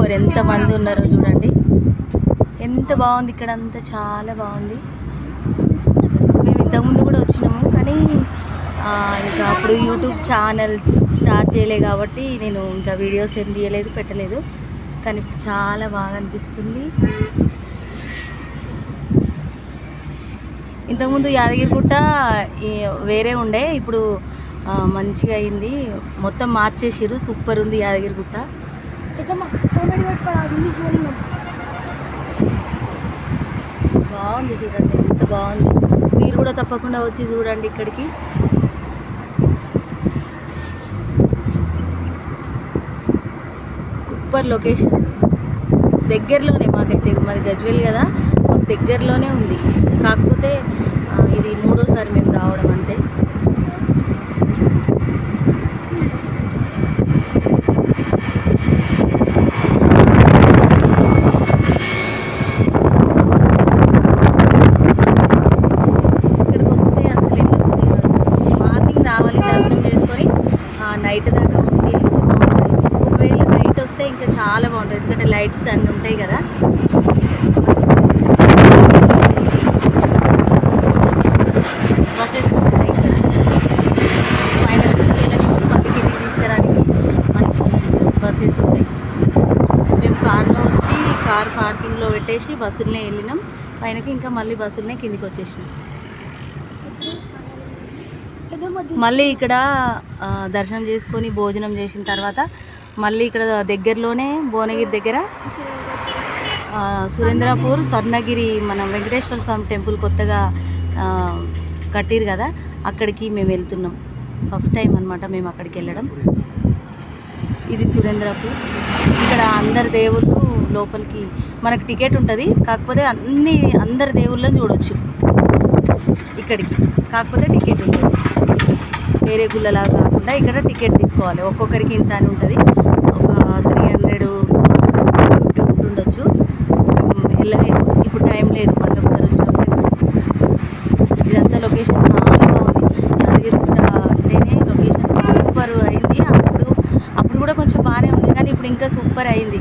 Super. ఎంత మంది ఉన్నారో చూడండి. ఎంత బాగుంది ఇక్కడ అంతా చాలా బాగుంది. మేము ఇంతకుముందు కూడా వచ్చినాము కానీ ఇంకా అప్పుడు యూట్యూబ్ ఛానల్ స్టార్ట్ చేయలే కాబట్టి నేను ఇంకా వీడియోస్ ఏం తీయలేదు పెట్టలేదు. కానీ ఇప్పుడు చాలా బాగా అనిపిస్తుంది. ఇంతకుముందు యాదగిరిగుట్ట వేరే ఉండే. ఇప్పుడు మంచిగా అయింది. మొత్తం మార్చేసిర్రు. సూపర్ ఉంది యాదగిరిగుట్ట బాగుంది చూడండి ఎంత బాగుంది. మీరు కూడా తప్పకుండా వచ్చి చూడండి ఇక్కడికి. Super location. దగ్గరలోనే మాకైతే మాది గజ్వేల్ కదా మాకు దగ్గరలోనే ఉంది. కాకపోతే ఇది మూడోసారి మేము రావడం అంతే ఇక్కడికి వస్తే అసలు వెళ్ళబుద్ధి కాదు. మార్నింగ్ రావాలి దర్శనం చేసుకొని ఆ, నైట్ దాకా ఉండి ఇంకా బాగుంటుంది ఒకవేళ నైట్ వస్తే ఇంకా చాలా బాగుంటుంది. ఎందుకంటే లైట్స్ అన్నీ ఉంటాయి కదా. బస్సెస్ ఉంటాయి ఇక్కడ పైన తీసుకెళ్ళడానికి మళ్ళీ కిందికి తీసుకురానికి మనకి బస్సెస్ ఉంటాయి. మేము కార్లో వచ్చి కార్ పార్కింగ్లో పెట్టేసి బస్సులనే వెళ్ళినాం. పైనకి ఇంకా మళ్ళీ బస్సులనే కిందికి వచ్చేసినాం. మళ్ళీ ఇక్కడ దర్శనం చేసుకొని భోజనం చేసిన తర్వాత మళ్ళీ ఇక్కడ దగ్గరలోనే భువనగిరి దగ్గర సురేంద్రపూర్ స్వర్ణగిరి మన వెంకటేశ్వర స్వామి టెంపుల్ కొత్తగా కట్టిరు కదా అక్కడికి మేము వెళ్తున్నాం. ఫస్ట్ టైం అనమాట మేము అక్కడికి వెళ్ళడం. ఇది సురేంద్రపూర్. ఇక్కడ అందరి దేవుళ్ళు లోపలికి మనకు టికెట్ ఉంటుంది కాకపోతే అన్ని అందరి దేవుళ్ళని చూడొచ్చు. ఇక్కడికి కాకపోతే టికెట్ ఉంటుంది. వేరే గుళ్ళలా కాకుండా ఇక్కడ టికెట్ తీసుకోవాలి. ఒక్కొక్కరికి ఇంత అని ఉంటుంది. ఒక త్రీ హండ్రెడ్ ఫిఫ్టీ ఉండొచ్చు వెళ్ళలేదు ఇప్పుడు టైం లేదు. మళ్ళీ ఒకసారి వచ్చినప్పుడు. ఇదంతా లొకేషన్ చాలా బాగుంది. యాదగిరిగుట్ట అంటేనే లొకేషన్ సూపర్ అయింది. అప్పుడు అప్పుడు కూడా కొంచెం బాగానే ఉంది. కానీ ఇప్పుడు ఇంకా సూపర్ అయింది.